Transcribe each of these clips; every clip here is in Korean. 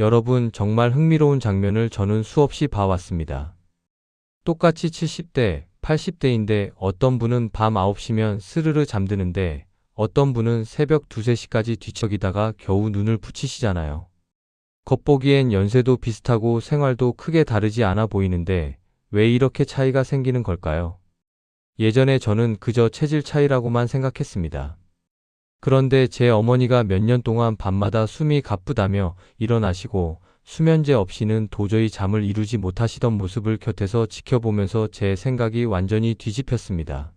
여러분 정말 흥미로운 장면을 저는 수없이 봐왔습니다. 똑같이 70대, 80대인데 어떤 분은 밤 9시면 스르르 잠드는데 어떤 분은 새벽 2, 3시까지 뒤척이다가 겨우 눈을 붙이시잖아요. 겉보기엔 연세도 비슷하고 생활도 크게 다르지 않아 보이는데 왜 이렇게 차이가 생기는 걸까요? 예전에 저는 그저 체질 차이라고만 생각했습니다. 그런데 제 어머니가 몇 년 동안 밤마다 숨이 가쁘다며 일어나시고 수면제 없이는 도저히 잠을 이루지 못하시던 모습을 곁에서 지켜보면서 제 생각이 완전히 뒤집혔습니다.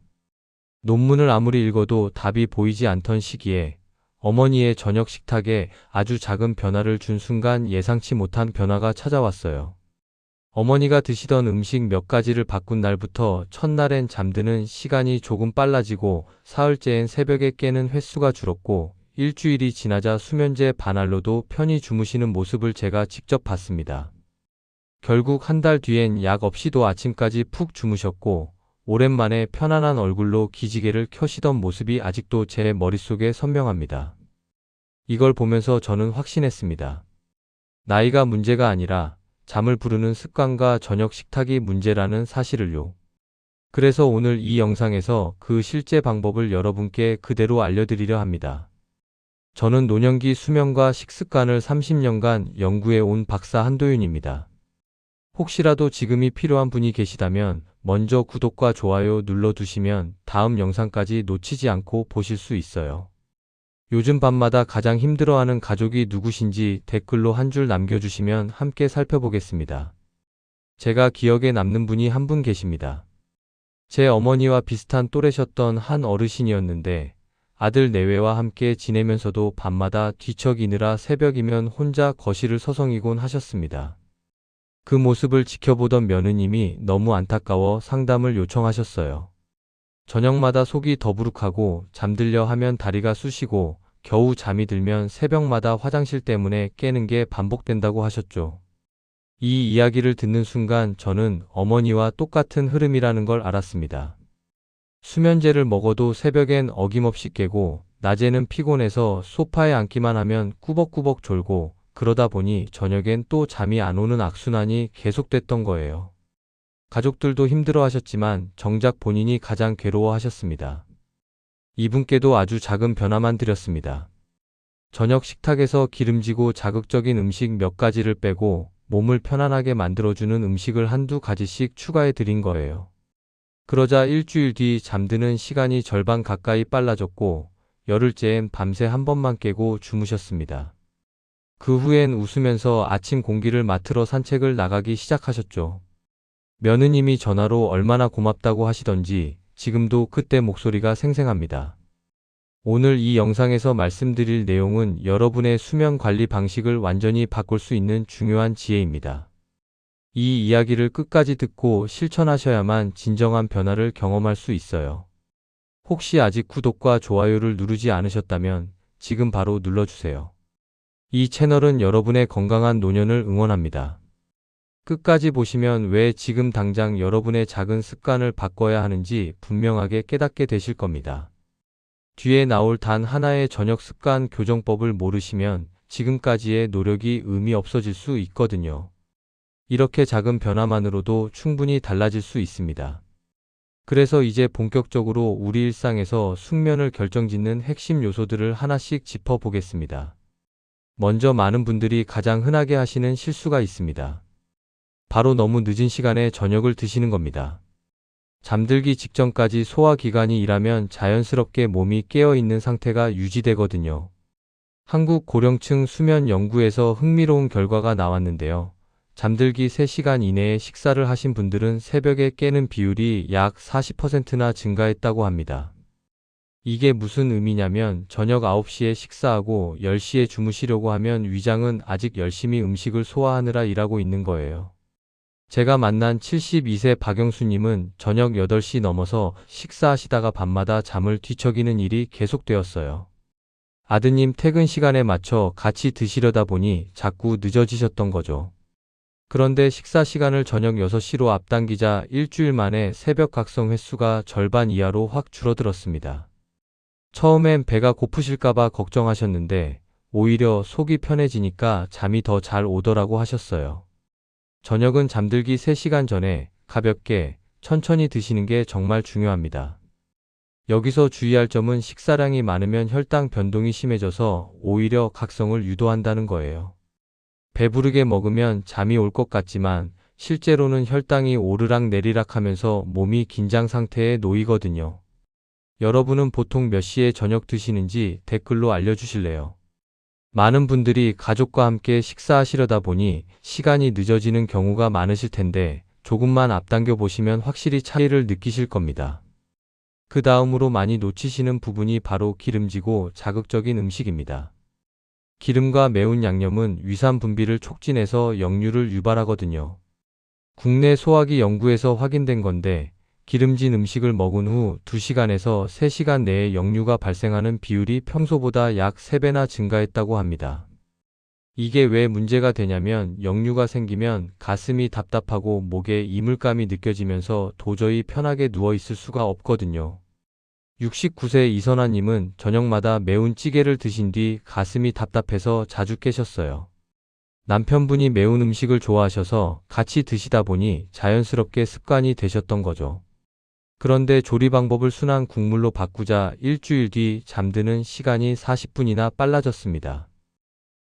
논문을 아무리 읽어도 답이 보이지 않던 시기에 어머니의 저녁 식탁에 아주 작은 변화를 준 순간 예상치 못한 변화가 찾아왔어요. 어머니가 드시던 음식 몇 가지를 바꾼 날부터 첫날엔 잠드는 시간이 조금 빨라지고 사흘째엔 새벽에 깨는 횟수가 줄었고 일주일이 지나자 수면제 반알로도 편히 주무시는 모습을 제가 직접 봤습니다. 결국 한 달 뒤엔 약 없이도 아침까지 푹 주무셨고 오랜만에 편안한 얼굴로 기지개를 켜시던 모습이 아직도 제 머릿속에 선명합니다. 이걸 보면서 저는 확신했습니다. 나이가 문제가 아니라 잠을 부르는 습관과 저녁 식탁이 문제라는 사실을요. 그래서 오늘 이 영상에서 그 실제 방법을 여러분께 그대로 알려드리려 합니다. 저는 노년기 수면과 식습관을 30년간 연구해 온 박사 한도윤입니다. 혹시라도 지금이 필요한 분이 계시다면 먼저 구독과 좋아요 눌러두시면 다음 영상까지 놓치지 않고 보실 수 있어요. 요즘 밤마다 가장 힘들어하는 가족이 누구신지 댓글로 한 줄 남겨주시면 함께 살펴보겠습니다. 제가 기억에 남는 분이 한 분 계십니다. 제 어머니와 비슷한 또래셨던 한 어르신이었는데 아들 내외와 함께 지내면서도 밤마다 뒤척이느라 새벽이면 혼자 거실을 서성이곤 하셨습니다. 그 모습을 지켜보던 며느님이 너무 안타까워 상담을 요청하셨어요. 저녁마다 속이 더부룩하고 잠들려 하면 다리가 쑤시고 겨우 잠이 들면 새벽마다 화장실 때문에 깨는 게 반복된다고 하셨죠. 이 이야기를 듣는 순간 저는 어머니와 똑같은 흐름이라는 걸 알았습니다. 수면제를 먹어도 새벽엔 어김없이 깨고 낮에는 피곤해서 소파에 앉기만 하면 꾸벅꾸벅 졸고 그러다 보니 저녁엔 또 잠이 안 오는 악순환이 계속됐던 거예요. 가족들도 힘들어 하셨지만 정작 본인이 가장 괴로워 하셨습니다. 이분께도 아주 작은 변화만 드렸습니다. 저녁 식탁에서 기름지고 자극적인 음식 몇 가지를 빼고 몸을 편안하게 만들어주는 음식을 한두 가지씩 추가해 드린 거예요. 그러자 일주일 뒤 잠드는 시간이 절반 가까이 빨라졌고 열흘째엔 밤새 한 번만 깨고 주무셨습니다. 그 후엔 웃으면서 아침 공기를 맡으러 산책을 나가기 시작하셨죠. 며느님이 전화로 얼마나 고맙다고 하시던지 지금도 그때 목소리가 생생합니다. 오늘 이 영상에서 말씀드릴 내용은 여러분의 수면 관리 방식을 완전히 바꿀 수 있는 중요한 지혜입니다. 이 이야기를 끝까지 듣고 실천하셔야만 진정한 변화를 경험할 수 있어요. 혹시 아직 구독과 좋아요를 누르지 않으셨다면 지금 바로 눌러주세요. 이 채널은 여러분의 건강한 노년을 응원합니다. 끝까지 보시면 왜 지금 당장 여러분의 작은 습관을 바꿔야 하는지 분명하게 깨닫게 되실 겁니다. 뒤에 나올 단 하나의 저녁 습관 교정법을 모르시면 지금까지의 노력이 의미 없어질 수 있거든요. 이렇게 작은 변화만으로도 충분히 달라질 수 있습니다. 그래서 이제 본격적으로 우리 일상에서 숙면을 결정짓는 핵심 요소들을 하나씩 짚어보겠습니다. 먼저 많은 분들이 가장 흔하게 하시는 실수가 있습니다. 바로 너무 늦은 시간에 저녁을 드시는 겁니다. 잠들기 직전까지 소화기관이 일하면 자연스럽게 몸이 깨어있는 상태가 유지되거든요. 한국 고령층 수면 연구에서 흥미로운 결과가 나왔는데요. 잠들기 3시간 이내에 식사를 하신 분들은 새벽에 깨는 비율이 약 40%나 증가했다고 합니다. 이게 무슨 의미냐면 저녁 9시에 식사하고 10시에 주무시려고 하면 위장은 아직 열심히 음식을 소화하느라 일하고 있는 거예요. 제가 만난 72세 박영수님은 저녁 8시 넘어서 식사하시다가 밤마다 잠을 뒤척이는 일이 계속되었어요. 아드님 퇴근 시간에 맞춰 같이 드시려다 보니 자꾸 늦어지셨던 거죠. 그런데 식사 시간을 저녁 6시로 앞당기자 일주일 만에 새벽 각성 횟수가 절반 이하로 확 줄어들었습니다. 처음엔 배가 고프실까봐 걱정하셨는데 오히려 속이 편해지니까 잠이 더 잘 오더라고 하셨어요. 저녁은 잠들기 3시간 전에 가볍게 천천히 드시는 게 정말 중요합니다. 여기서 주의할 점은 식사량이 많으면 혈당 변동이 심해져서 오히려 각성을 유도한다는 거예요. 배부르게 먹으면 잠이 올 것 같지만 실제로는 혈당이 오르락 내리락 하면서 몸이 긴장 상태에 놓이거든요. 여러분은 보통 몇 시에 저녁 드시는지 댓글로 알려주실래요? 많은 분들이 가족과 함께 식사하시려다 보니 시간이 늦어지는 경우가 많으실 텐데 조금만 앞당겨 보시면 확실히 차이를 느끼실 겁니다. 그 다음으로 많이 놓치시는 부분이 바로 기름지고 자극적인 음식입니다. 기름과 매운 양념은 위산 분비를 촉진해서 역류를 유발하거든요. 국내 소화기 연구에서 확인된 건데 기름진 음식을 먹은 후 2시간에서 3시간 내에 역류가 발생하는 비율이 평소보다 약 3배나 증가했다고 합니다. 이게 왜 문제가 되냐면 역류가 생기면 가슴이 답답하고 목에 이물감이 느껴지면서 도저히 편하게 누워 있을 수가 없거든요. 69세 이선아님은 저녁마다 매운 찌개를 드신 뒤 가슴이 답답해서 자주 깨셨어요. 남편분이 매운 음식을 좋아하셔서 같이 드시다 보니 자연스럽게 습관이 되셨던 거죠. 그런데 조리 방법을 순한 국물로 바꾸자 일주일 뒤 잠드는 시간이 40분이나 빨라졌습니다.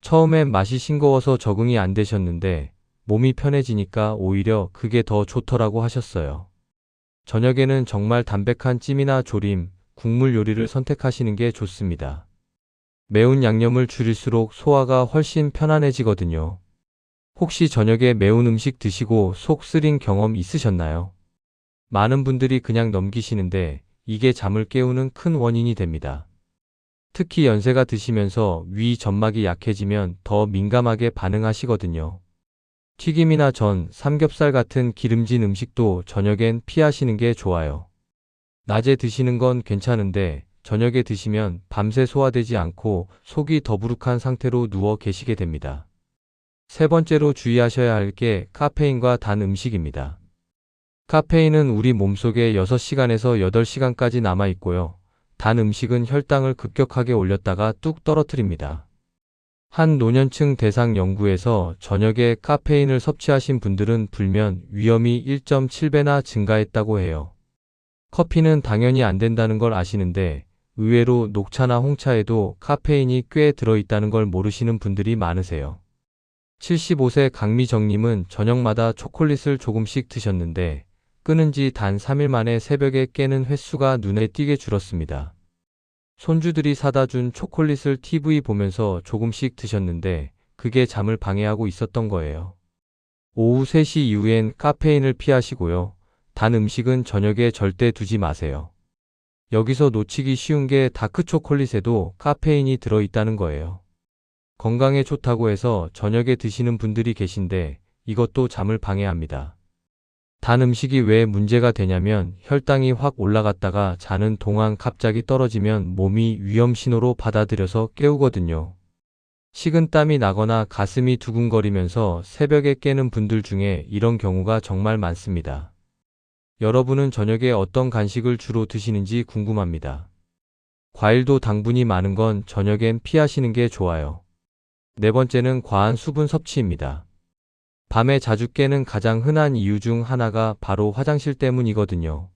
처음엔 맛이 싱거워서 적응이 안 되셨는데 몸이 편해지니까 오히려 그게 더 좋더라고 하셨어요. 저녁에는 정말 담백한 찜이나 조림, 국물 요리를 선택하시는 게 좋습니다. 매운 양념을 줄일수록 소화가 훨씬 편안해지거든요. 혹시 저녁에 매운 음식 드시고 속 쓰린 경험 있으셨나요? 많은 분들이 그냥 넘기시는데 이게 잠을 깨우는 큰 원인이 됩니다. 특히 연세가 드시면서 위 점막이 약해지면 더 민감하게 반응하시거든요. 튀김이나 전, 삼겹살 같은 기름진 음식도 저녁엔 피하시는 게 좋아요. 낮에 드시는 건 괜찮은데 저녁에 드시면 밤새 소화되지 않고 속이 더부룩한 상태로 누워 계시게 됩니다. 세 번째로 주의하셔야 할 게 카페인과 단 음식입니다. 카페인은 우리 몸속에 6시간에서 8시간까지 남아 있고요. 단 음식은 혈당을 급격하게 올렸다가 뚝 떨어뜨립니다. 한 노년층 대상 연구에서 저녁에 카페인을 섭취하신 분들은 불면 위험이 1.7배나 증가했다고 해요. 커피는 당연히 안 된다는 걸 아시는데 의외로 녹차나 홍차에도 카페인이 꽤 들어있다는 걸 모르시는 분들이 많으세요. 75세 강미정님은 저녁마다 초콜릿을 조금씩 드셨는데 끊은 지단 3일 만에 새벽에 깨는 횟수가 눈에 띄게 줄었습니다. 손주들이 사다 준 초콜릿을 TV 보면서 조금씩 드셨는데 그게 잠을 방해하고 있었던 거예요. 오후 3시 이후엔 카페인을 피하시고요. 단 음식은 저녁에 절대 두지 마세요. 여기서 놓치기 쉬운 게 다크 초콜릿에도 카페인이 들어있다는 거예요. 건강에 좋다고 해서 저녁에 드시는 분들이 계신데 이것도 잠을 방해합니다. 단 음식이 왜 문제가 되냐면 혈당이 확 올라갔다가 자는 동안 갑자기 떨어지면 몸이 위험 신호로 받아들여서 깨우거든요. 식은 땀이 나거나 가슴이 두근거리면서 새벽에 깨는 분들 중에 이런 경우가 정말 많습니다. 여러분은 저녁에 어떤 간식을 주로 드시는지 궁금합니다. 과일도 당분이 많은 건 저녁엔 피하시는 게 좋아요. 네 번째는 과한 수분 섭취입니다. 밤에 자주 깨는 가장 흔한 이유 중 하나가 바로 화장실 때문이거든요.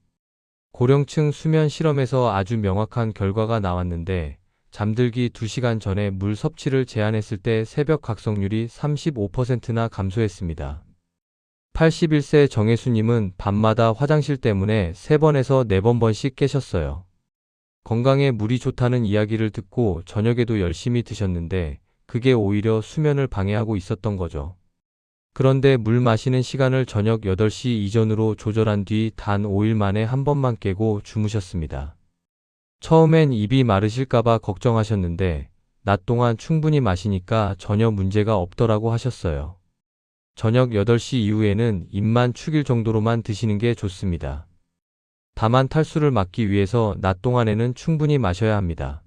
고령층 수면 실험에서 아주 명확한 결과가 나왔는데 잠들기 2시간 전에 물 섭취를 제한했을 때 새벽 각성률이 35%나 감소했습니다. 81세 정혜수님은 밤마다 화장실 때문에 3번에서 4번 번씩 깨셨어요. 건강에 물이 좋다는 이야기를 듣고 저녁에도 열심히 드셨는데 그게 오히려 수면을 방해하고 있었던 거죠. 그런데 물 마시는 시간을 저녁 8시 이전으로 조절한 뒤 단 5일 만에 한 번만 깨고 주무셨습니다. 처음엔 입이 마르실까봐 걱정하셨는데 낮 동안 충분히 마시니까 전혀 문제가 없더라고 하셨어요. 저녁 8시 이후에는 입만 축일 정도로만 드시는 게 좋습니다. 다만 탈수를 막기 위해서 낮 동안에는 충분히 마셔야 합니다.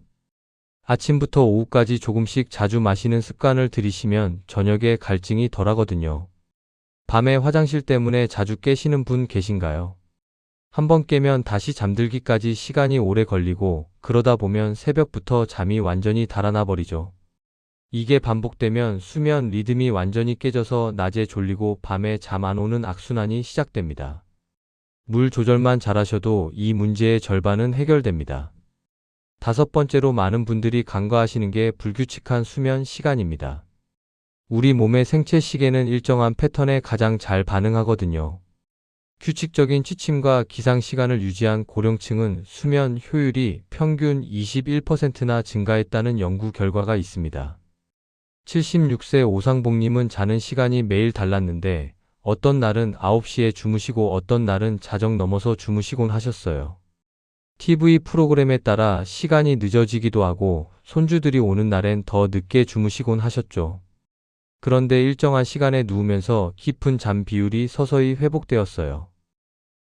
아침부터 오후까지 조금씩 자주 마시는 습관을 들이시면 저녁에 갈증이 덜하거든요. 밤에 화장실 때문에 자주 깨시는 분 계신가요? 한번 깨면 다시 잠들기까지 시간이 오래 걸리고 그러다 보면 새벽부터 잠이 완전히 달아나 버리죠. 이게 반복되면 수면 리듬이 완전히 깨져서 낮에 졸리고 밤에 잠 안 오는 악순환이 시작됩니다. 물 조절만 잘하셔도 이 문제의 절반은 해결됩니다. 다섯 번째로 많은 분들이 간과하시는 게 불규칙한 수면 시간입니다. 우리 몸의 생체 시계는 일정한 패턴에 가장 잘 반응하거든요. 규칙적인 취침과 기상 시간을 유지한 고령층은 수면 효율이 평균 21%나 증가했다는 연구 결과가 있습니다. 76세 오상복님은 자는 시간이 매일 달랐는데 어떤 날은 9시에 주무시고 어떤 날은 자정 넘어서 주무시곤 하셨어요. TV 프로그램에 따라 시간이 늦어지기도 하고 손주들이 오는 날엔 더 늦게 주무시곤 하셨죠. 그런데 일정한 시간에 누우면서 깊은 잠 비율이 서서히 회복되었어요.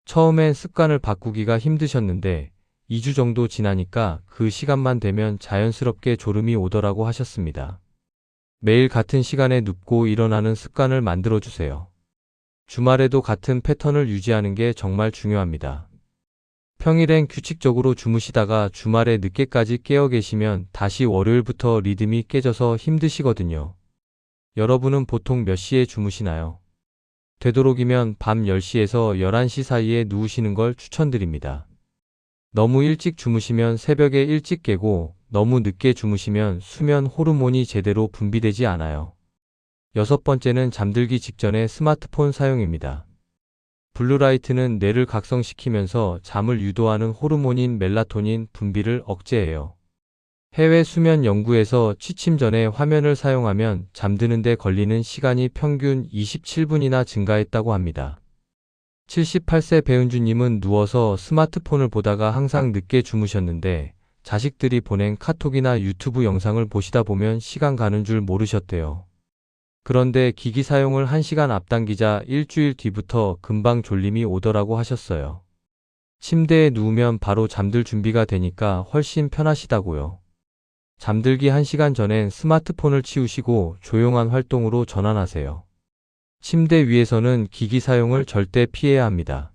처음엔 습관을 바꾸기가 힘드셨는데 2주 정도 지나니까 그 시간만 되면 자연스럽게 졸음이 오더라고 하셨습니다. 매일 같은 시간에 눕고 일어나는 습관을 만들어 주세요. 주말에도 같은 패턴을 유지하는 게 정말 중요합니다. 평일엔 규칙적으로 주무시다가 주말에 늦게까지 깨어 계시면 다시 월요일부터 리듬이 깨져서 힘드시거든요. 여러분은 보통 몇 시에 주무시나요? 되도록이면 밤 10시에서 11시 사이에 누우시는 걸 추천드립니다. 너무 일찍 주무시면 새벽에 일찍 깨고 너무 늦게 주무시면 수면 호르몬이 제대로 분비되지 않아요. 여섯 번째는 잠들기 직전의 스마트폰 사용입니다. 블루라이트는 뇌를 각성시키면서 잠을 유도하는 호르몬인 멜라토닌 분비를 억제해요. 해외 수면 연구에서 취침 전에 화면을 사용하면 잠드는데 걸리는 시간이 평균 27분이나 증가했다고 합니다. 78세 배은주님은 누워서 스마트폰을 보다가 항상 늦게 주무셨는데 자식들이 보낸 카톡이나 유튜브 영상을 보시다 보면 시간 가는 줄 모르셨대요. 그런데 기기 사용을 1시간 앞당기자 일주일 뒤부터 금방 졸림이 오더라고 하셨어요. 침대에 누우면 바로 잠들 준비가 되니까 훨씬 편하시다고요. 잠들기 1시간 전엔 스마트폰을 치우시고 조용한 활동으로 전환하세요. 침대 위에서는 기기 사용을 절대 피해야 합니다.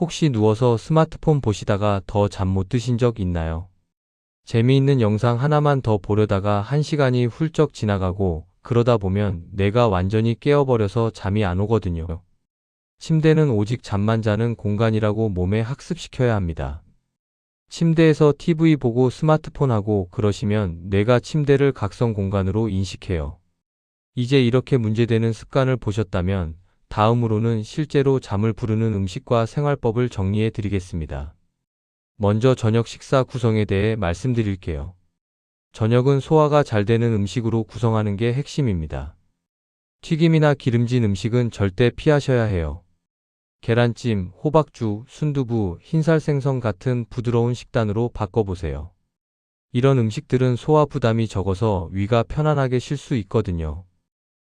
혹시 누워서 스마트폰 보시다가 더 잠 못 드신 적 있나요? 재미있는 영상 하나만 더 보려다가 1시간이 훌쩍 지나가고 그러다 보면 뇌가 완전히 깨어버려서 잠이 안 오거든요. 침대는 오직 잠만 자는 공간이라고 몸에 학습시켜야 합니다. 침대에서 TV 보고 스마트폰 하고 그러시면 뇌가 침대를 각성 공간으로 인식해요. 이제 이렇게 문제되는 습관을 보셨다면 다음으로는 실제로 잠을 부르는 음식과 생활법을 정리해 드리겠습니다. 먼저 저녁 식사 구성에 대해 말씀드릴게요. 저녁은 소화가 잘 되는 음식으로 구성하는 게 핵심입니다. 튀김이나 기름진 음식은 절대 피하셔야 해요. 계란찜, 호박죽, 순두부, 흰살 생선 같은 부드러운 식단으로 바꿔보세요. 이런 음식들은 소화 부담이 적어서 위가 편안하게 쉴 수 있거든요.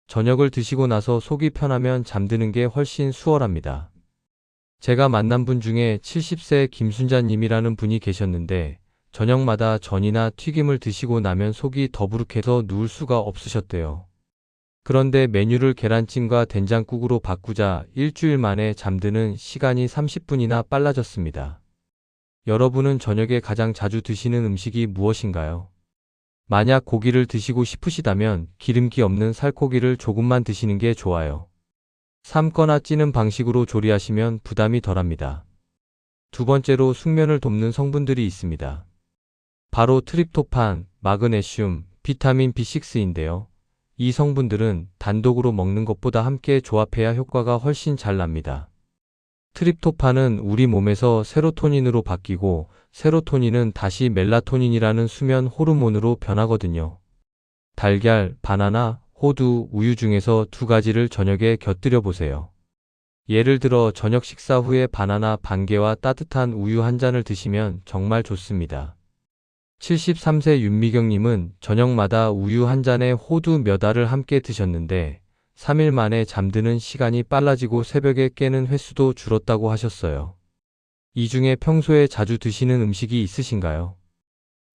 저녁을 드시고 나서 속이 편하면 잠드는 게 훨씬 수월합니다. 제가 만난 분 중에 70세 김순자님이라는 분이 계셨는데 저녁마다 전이나 튀김을 드시고 나면 속이 더부룩해서 누울 수가 없으셨대요. 그런데 메뉴를 계란찜과 된장국으로 바꾸자 일주일 만에 잠드는 시간이 30분이나 빨라졌습니다. 여러분은 저녁에 가장 자주 드시는 음식이 무엇인가요? 만약 고기를 드시고 싶으시다면 기름기 없는 살코기를 조금만 드시는 게 좋아요. 삶거나 찌는 방식으로 조리하시면 부담이 덜합니다. 두 번째로 숙면을 돕는 성분들이 있습니다. 바로 트립토판, 마그네슘, 비타민 B6인데요. 이 성분들은 단독으로 먹는 것보다 함께 조합해야 효과가 훨씬 잘 납니다. 트립토판은 우리 몸에서 세로토닌으로 바뀌고 세로토닌은 다시 멜라토닌이라는 수면 호르몬으로 변하거든요. 달걀, 바나나, 호두, 우유 중에서 두 가지를 저녁에 곁들여 보세요. 예를 들어 저녁 식사 후에 바나나 반 개와 따뜻한 우유 한 잔을 드시면 정말 좋습니다. 73세 윤미경님은 저녁마다 우유 한 잔에 호두 몇 알을 함께 드셨는데 3일 만에 잠드는 시간이 빨라지고 새벽에 깨는 횟수도 줄었다고 하셨어요. 이 중에 평소에 자주 드시는 음식이 있으신가요?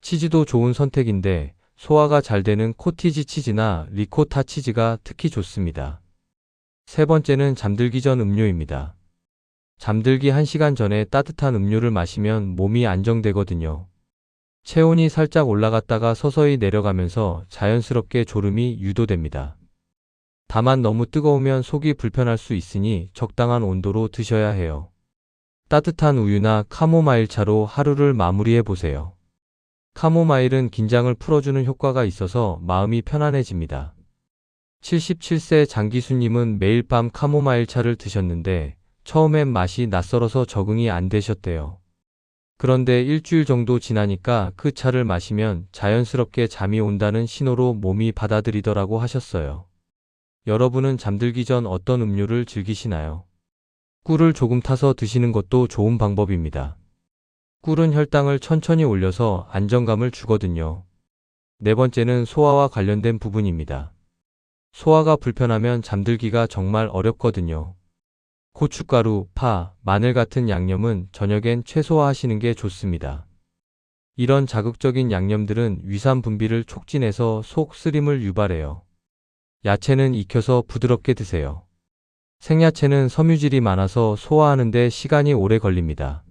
치즈도 좋은 선택인데 소화가 잘 되는 코티지 치즈나 리코타 치즈가 특히 좋습니다. 세 번째는 잠들기 전 음료입니다. 잠들기 1시간 전에 따뜻한 음료를 마시면 몸이 안정되거든요. 체온이 살짝 올라갔다가 서서히 내려가면서 자연스럽게 졸음이 유도됩니다. 다만 너무 뜨거우면 속이 불편할 수 있으니 적당한 온도로 드셔야 해요. 따뜻한 우유나 카모마일 차로 하루를 마무리해 보세요. 카모마일은 긴장을 풀어주는 효과가 있어서 마음이 편안해집니다. 77세 장기수님은 매일 밤 카모마일 차를 드셨는데 처음엔 맛이 낯설어서 적응이 안 되셨대요. 그런데 일주일 정도 지나니까 그 차를 마시면 자연스럽게 잠이 온다는 신호로 몸이 받아들이더라고 하셨어요. 여러분은 잠들기 전 어떤 음료를 즐기시나요? 꿀을 조금 타서 드시는 것도 좋은 방법입니다. 꿀은 혈당을 천천히 올려서 안정감을 주거든요. 네 번째는 소화와 관련된 부분입니다. 소화가 불편하면 잠들기가 정말 어렵거든요. 고춧가루, 파, 마늘 같은 양념은 저녁엔 최소화하시는 게 좋습니다. 이런 자극적인 양념들은 위산 분비를 촉진해서 속 쓰림을 유발해요. 야채는 익혀서 부드럽게 드세요. 생야채는 섬유질이 많아서 소화하는데 시간이 오래 걸립니다.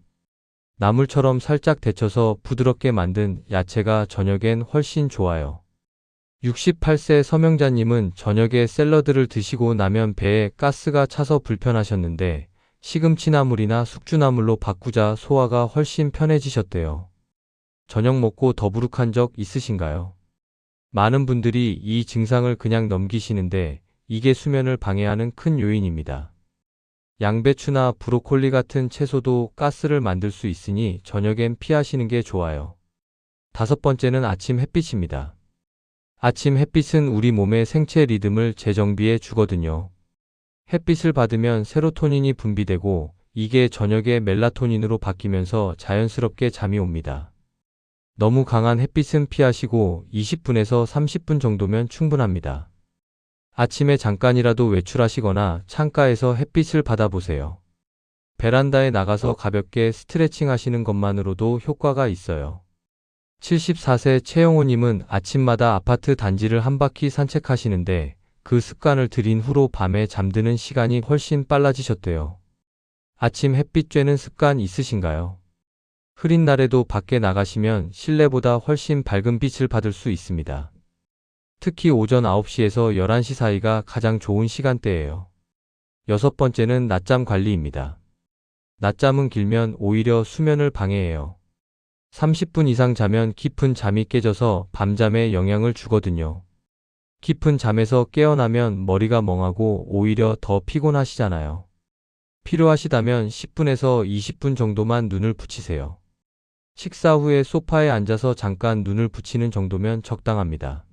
나물처럼 살짝 데쳐서 부드럽게 만든 야채가 저녁엔 훨씬 좋아요. 68세 서명자님은 저녁에 샐러드를 드시고 나면 배에 가스가 차서 불편하셨는데 시금치나물이나 숙주나물로 바꾸자 소화가 훨씬 편해지셨대요. 저녁 먹고 더부룩한 적 있으신가요? 많은 분들이 이 증상을 그냥 넘기시는데 이게 수면을 방해하는 큰 요인입니다. 양배추나 브로콜리 같은 채소도 가스를 만들 수 있으니 저녁엔 피하시는 게 좋아요. 다섯 번째는 아침 햇빛입니다. 아침 햇빛은 우리 몸의 생체 리듬을 재정비해 주거든요. 햇빛을 받으면 세로토닌이 분비되고 이게 저녁에 멜라토닌으로 바뀌면서 자연스럽게 잠이 옵니다. 너무 강한 햇빛은 피하시고 20분에서 30분 정도면 충분합니다. 아침에 잠깐이라도 외출하시거나 창가에서 햇빛을 받아보세요. 베란다에 나가서 가볍게 스트레칭 하시는 것만으로도 효과가 있어요. 74세 최영호님은 아침마다 아파트 단지를 한 바퀴 산책하시는데 그 습관을 들인 후로 밤에 잠드는 시간이 훨씬 빨라지셨대요. 아침 햇빛 쬐는 습관 있으신가요? 흐린 날에도 밖에 나가시면 실내보다 훨씬 밝은 빛을 받을 수 있습니다. 특히 오전 9시에서 11시 사이가 가장 좋은 시간대예요. 여섯 번째는 낮잠 관리입니다. 낮잠은 길면 오히려 수면을 방해해요. 30분 이상 자면 깊은 잠이 깨져서 밤잠에 영향을 주거든요. 깊은 잠에서 깨어나면 머리가 멍하고 오히려 더 피곤하시잖아요. 필요하시다면 10분에서 20분 정도만 눈을 붙이세요. 식사 후에 소파에 앉아서 잠깐 눈을 붙이는 정도면 적당합니다.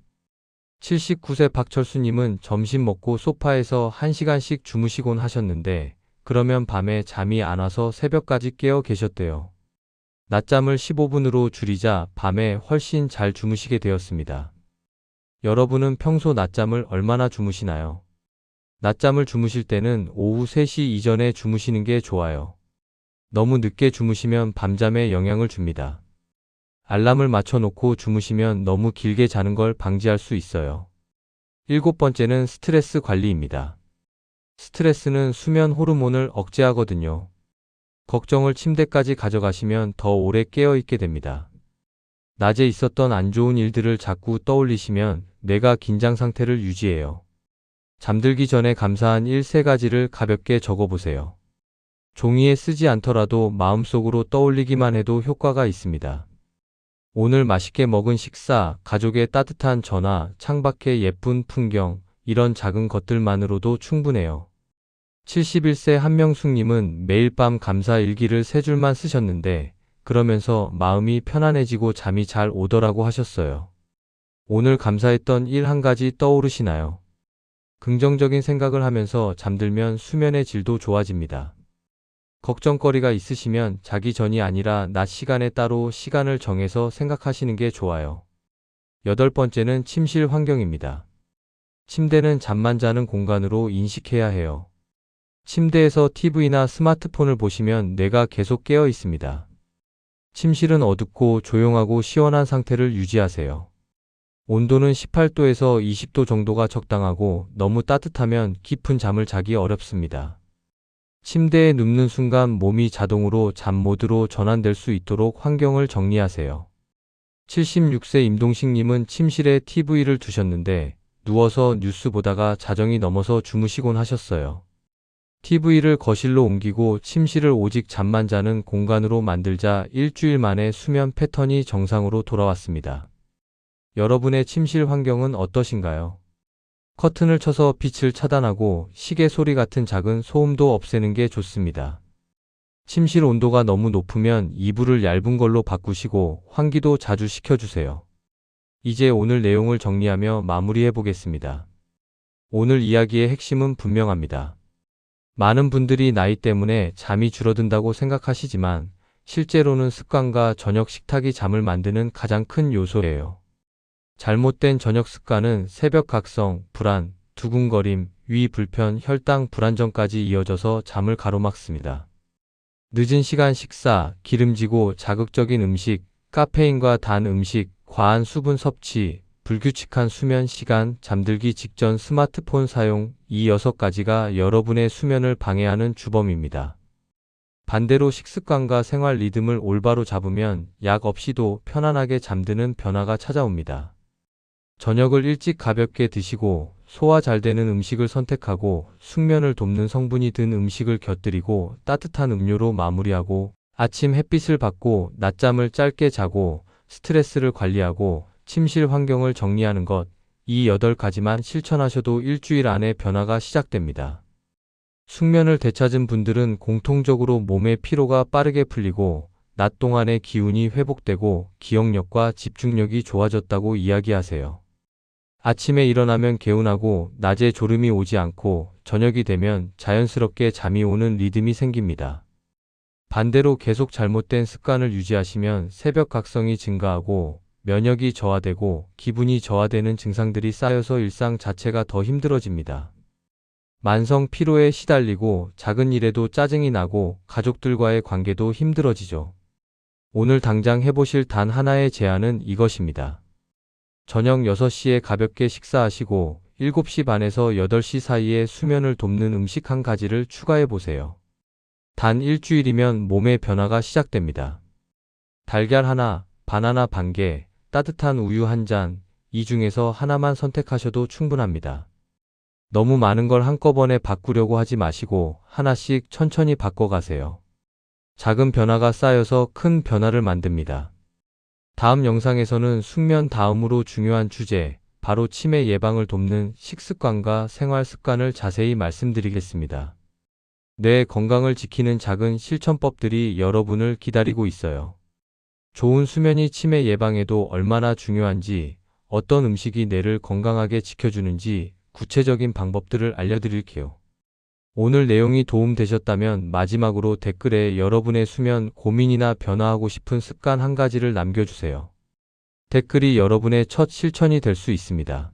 79세 박철수님은 점심 먹고 소파에서 1시간씩 주무시곤 하셨는데 그러면 밤에 잠이 안 와서 새벽까지 깨어 계셨대요. 낮잠을 15분으로 줄이자 밤에 훨씬 잘 주무시게 되었습니다. 여러분은 평소 낮잠을 얼마나 주무시나요? 낮잠을 주무실 때는 오후 3시 이전에 주무시는 게 좋아요. 너무 늦게 주무시면 밤잠에 영향을 줍니다. 알람을 맞춰놓고 주무시면 너무 길게 자는 걸 방지할 수 있어요. 일곱 번째는 스트레스 관리입니다. 스트레스는 수면 호르몬을 억제하거든요. 걱정을 침대까지 가져가시면 더 오래 깨어 있게 됩니다. 낮에 있었던 안 좋은 일들을 자꾸 떠올리시면 뇌가 긴장 상태를 유지해요. 잠들기 전에 감사한 일 세 가지를 가볍게 적어보세요. 종이에 쓰지 않더라도 마음속으로 떠올리기만 해도 효과가 있습니다. 오늘 맛있게 먹은 식사, 가족의 따뜻한 전화, 창밖의 예쁜 풍경, 이런 작은 것들만으로도 충분해요. 71세 한명숙님은 매일 밤 감사 일기를 세 줄만 쓰셨는데, 그러면서 마음이 편안해지고 잠이 잘 오더라고 하셨어요. 오늘 감사했던 일 한 가지 떠오르시나요? 긍정적인 생각을 하면서 잠들면 수면의 질도 좋아집니다. 걱정거리가 있으시면 자기 전이 아니라 낮 시간에 따로 시간을 정해서 생각하시는 게 좋아요. 여덟 번째는 침실 환경입니다. 침대는 잠만 자는 공간으로 인식해야 해요. 침대에서 TV나 스마트폰을 보시면 뇌가 계속 깨어 있습니다. 침실은 어둡고 조용하고 시원한 상태를 유지하세요. 온도는 18도에서 20도 정도가 적당하고 너무 따뜻하면 깊은 잠을 자기 어렵습니다. 침대에 눕는 순간 몸이 자동으로 잠 모드로 전환될 수 있도록 환경을 정리하세요. 76세 임동식님은 침실에 TV를 두셨는데 누워서 뉴스 보다가 자정이 넘어서 주무시곤 하셨어요. TV를 거실로 옮기고 침실을 오직 잠만 자는 공간으로 만들자 일주일 만에 수면 패턴이 정상으로 돌아왔습니다. 여러분의 침실 환경은 어떠신가요? 커튼을 쳐서 빛을 차단하고 시계 소리 같은 작은 소음도 없애는 게 좋습니다. 침실 온도가 너무 높으면 이불을 얇은 걸로 바꾸시고 환기도 자주 시켜주세요. 이제 오늘 내용을 정리하며 마무리해 보겠습니다. 오늘 이야기의 핵심은 분명합니다. 많은 분들이 나이 때문에 잠이 줄어든다고 생각하시지만 실제로는 습관과 저녁 식탁이 잠을 만드는 가장 큰 요소예요. 잘못된 저녁 습관은 새벽 각성, 불안, 두근거림, 위 불편, 혈당 불안정까지 이어져서 잠을 가로막습니다. 늦은 시간 식사, 기름지고 자극적인 음식, 카페인과 단 음식, 과한 수분 섭취, 불규칙한 수면 시간, 잠들기 직전 스마트폰 사용, 이 여섯 가지가 여러분의 수면을 방해하는 주범입니다. 반대로 식습관과 생활 리듬을 올바로 잡으면 약 없이도 편안하게 잠드는 변화가 찾아옵니다. 저녁을 일찍 가볍게 드시고 소화 잘 되는 음식을 선택하고 숙면을 돕는 성분이 든 음식을 곁들이고 따뜻한 음료로 마무리하고 아침 햇빛을 받고 낮잠을 짧게 자고 스트레스를 관리하고 침실 환경을 정리하는 것, 이 8가지만 실천하셔도 일주일 안에 변화가 시작됩니다. 숙면을 되찾은 분들은 공통적으로 몸의 피로가 빠르게 풀리고 낮 동안의 기운이 회복되고 기억력과 집중력이 좋아졌다고 이야기하세요. 아침에 일어나면 개운하고 낮에 졸음이 오지 않고 저녁이 되면 자연스럽게 잠이 오는 리듬이 생깁니다. 반대로 계속 잘못된 습관을 유지하시면 새벽 각성이 증가하고 면역이 저하되고 기분이 저하되는 증상들이 쌓여서 일상 자체가 더 힘들어집니다. 만성 피로에 시달리고 작은 일에도 짜증이 나고 가족들과의 관계도 힘들어지죠. 오늘 당장 해보실 단 하나의 제안은 이것입니다. 저녁 6시에 가볍게 식사하시고 7시 반에서 8시 사이에 수면을 돕는 음식 한 가지를 추가해 보세요. 단 일주일이면 몸의 변화가 시작됩니다. 달걀 하나, 바나나 반 개, 따뜻한 우유 한 잔, 이 중에서 하나만 선택하셔도 충분합니다. 너무 많은 걸 한꺼번에 바꾸려고 하지 마시고 하나씩 천천히 바꿔가세요. 작은 변화가 쌓여서 큰 변화를 만듭니다. 다음 영상에서는 숙면 다음으로 중요한 주제, 바로 치매 예방을 돕는 식습관과 생활 습관을 자세히 말씀드리겠습니다. 뇌 건강을 지키는 작은 실천법들이 여러분을 기다리고 있어요. 좋은 수면이 치매 예방에도 얼마나 중요한지, 어떤 음식이 뇌를 건강하게 지켜주는지 구체적인 방법들을 알려드릴게요. 오늘 내용이 도움되셨다면 마지막으로 댓글에 여러분의 수면 고민이나 변화하고 싶은 습관 한 가지를 남겨주세요. 댓글이 여러분의 첫 실천이 될 수 있습니다.